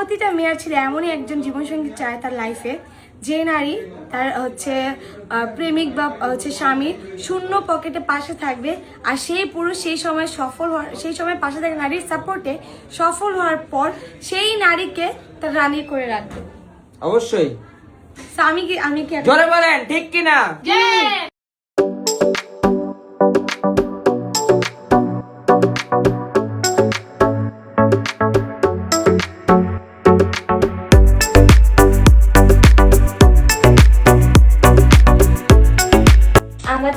প্রতিটা মেয়ের ছিল এমনই একজন জীবনসঙ্গী চায় তার লাইফে যে নারী তার হচ্ছে প্রেমিক বা হচ্ছে স্বামী শূন্য পকেটে পাশে থাকবে আর সেই পুরুষ সেই সময় সফল হওয়ার সেই সময় পাশে থাকে নারীর সাপোর্টে সফল হওয়ার পর সেই নারীকে তার রানী করে রাখবে। অবশ্যই। আমি কি আমি কি জোরে বলেন ঠিক কিনা?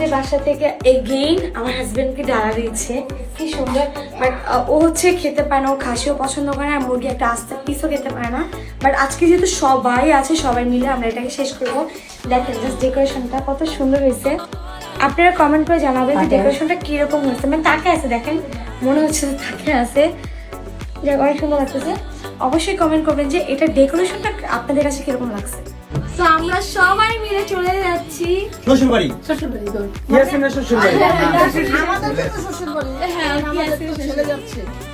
আমাদের বাসা থেকে এগেইন আমার হাজবেন্ডকে ডালা দিয়েছে। কি সুন্দর। বাট ও হচ্ছে খেতে পারে না ও খাসিও পছন্দ করে আর মুরগি একটা আস্তে পিসও খেতে পারে না। বাট আজকে যেহেতু সবাই আছে সবাই মিলে আমরা এটাকে শেষ করব। দেখেন জাস্ট ডেকোরেশনটা কত সুন্দর হয়েছে। আপনারা কমেন্ট করে জানাবেন যে ডেকোরেশনটা কীরকম হয়েছে। মানে তাকে আছে দেখেন। মনে হচ্ছে যে তাকে আছে। যাক অনেক সুন্দর লাগতেছে। অবশ্যই কমেন্ট করবেন যে এটা ডেকোরেশনটা আপনাদের কাছে কীরকম লাগছে। তো আমরা সবাই মিলে চলে যাচ্ছি। শ্বশুর বাড়ি ইয়াসিনের শ্বশুর বাড়ি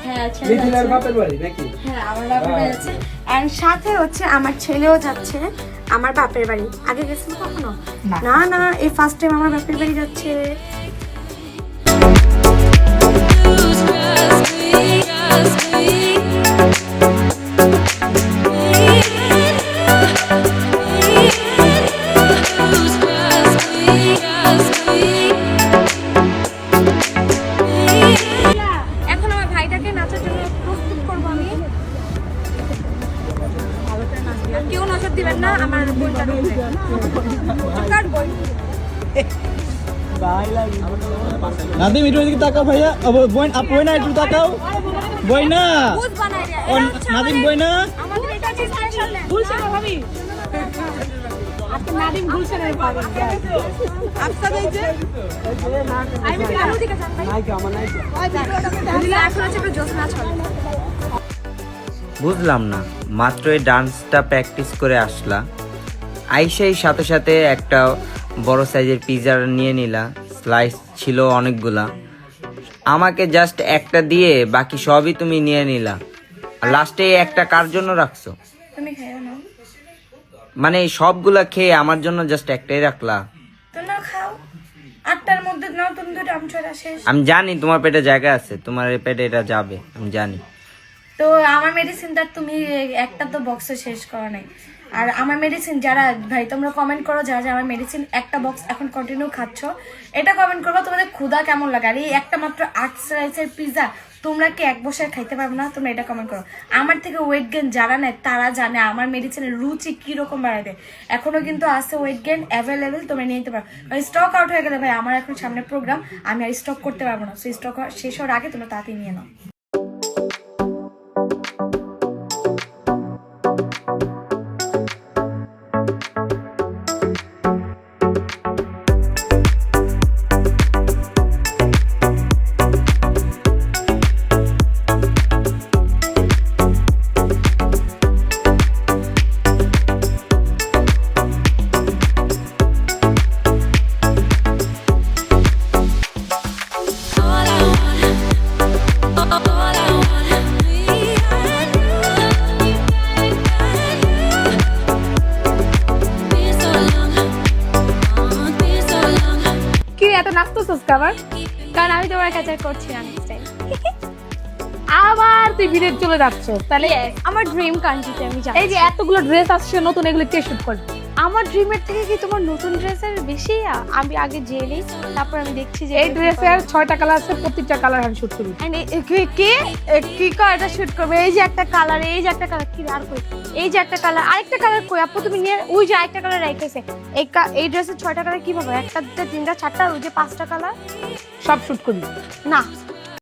হ্যাঁ মিথিলার বাপের বাড়ি নাকি? হ্যাঁ আমার বাপের বাড়ি যাচ্ছে আর সাথে হচ্ছে আমার ছেলেও যাচ্ছে আমার বাপের বাড়ি। আগে গেছিল কখনো? না। না এই ফার্স্ট টাইম আমার বাপের বাড়ি যাচ্ছে। নাদিম একটু এদিকে তাকাও ভাইয়া। বোন আপ বই না একটু তাকাও। বই না নাদিম বই না না না বুঝলাম না, মাত্র এই ডান্সটা প্র্যাকটিস করে আসলা। আইসাই সাথে সাথে একটা বড় সাইজের পিৎজা নিয়ে নিলা। স্লাইস ছিল অনেকগুলা। আমাকে জাস্ট একটা দিয়ে বাকি সবই তুমি নিয়ে নিলা। আর লাস্টে একটা কার জন্য রাখছো? মানে সবগুলা খেয়ে আমার জন্য জাস্ট একটাই রাখলা। তো না খাও। আটটার মধ্যে নাও তুমি দুটো আমচড়া শেষ। আমি জানি তোমার পেটে জায়গা আছে তোমার পেটে এটা যাবে আমি জানি। তো আমার মেডিসিনটা তুমি একটা তো বক্সে শেষ করো নাই। আর আমার মেডিসিন যারা, ভাই, তোমরা কমেন্ট করো যারা আমার মেডিসিন একটা বক্স এখন কন্টিনিউ খাচ্ছ, এটা কমেন্ট করব তোমাদের ক্ষুধা কেমন লাগে? আর এই একটা মাত্র আট স্লাইসের পিৎজা তোমরা কি এক বসে খাইতে পারবে না? তোমরা এটা কমেন্ট করো। আমার থেকে ওয়েট গেন যারা নেয়, তারা জানে আমার মেডিসিনের রুচি কীরকম বাড়াবে এখনও কিন্তু আছে ওয়েট গেন অ্যাভেলেবেল তোমরা নিয়ে নিতে পারো। স্টক আউট হয়ে গেলে, ভাই, আমার এখন সামনে প্রোগ্রাম আমি আর স্টক করতে পারব না। সেই স্টক শেষ হওয়ার আগে তোমরা তাড়াতাড়ি নিয়ে নাও। এত কাবার কারণ আমি তোমার কাছে আর করছি না নেক্সট টাইম আবার তুই বিদেশ চলে যাচ্ছ। তাহলে আমার ড্রিম কান্ট্রিতে আমি যাই এই যে এতগুলো ড্রেস আসছে নতুন এগুলো কে শুট করবে? আমার ড্রিমের থেকে কি তোমার নতুন ড্রেসের বেশি আমি আগে জেনে তারপর আমি দেখছি যে এই ড্রেসের ছয়টা কালার আছে প্রত্যেকটা কালার আমি শুট করি। কে- কে? কি কালারটা শুট করবে? এই যে একটা কালার এই যে একটা কালার কি আর কই এই যে একটা কালার আরেকটা কালার কই? আপু তুমি নিয়ে ওই যে আরেকটা কালার রেখেছে এই কা- এই ড্রেসের ছয়টা কালার কীভাবে একটা দুটো তিনটা চারটা ওই যে পাঁচটা কালার সব শুট করি। না।